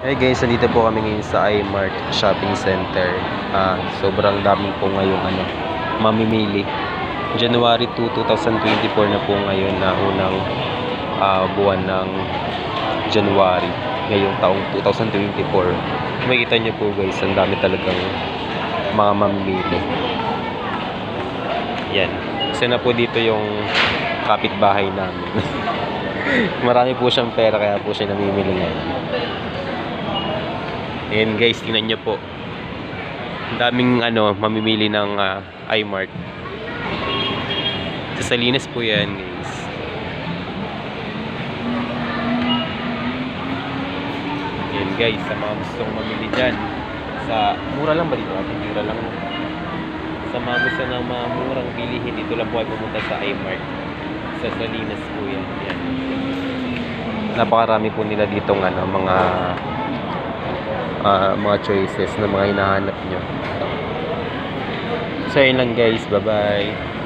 Hey guys, nandito po kami ngayon sa iMart Shopping Center. Ah, sobrang dami po ngayong ano, mamimili. January 2, 2024 na po ngayon na unang ah, buwan ng January ngayong taong 2024. Makikita niyo po guys, ang dami talagang mga mamimili. Yan. Isa na po dito yung kapitbahay namin. Marami po siyang pera kaya po siya namimili ngayon. Ayan guys, tingnan nyo po. Ang daming ano, mamimili ng ah, iMart. Sa Salinas po yan guys. Ayan guys, sa mga gustong mamili dyan. Sa, mura lang ba dito? Mura lang. Sa mga gusto ng mga murang bilihin, dito lang po ay pumunta sa iMart. Sa Salinas po yan. yan. Napakarami po nila ditong ano, mga ah, mga choices na mga hinahanap nyo. So, yun lang guys. Bye-bye.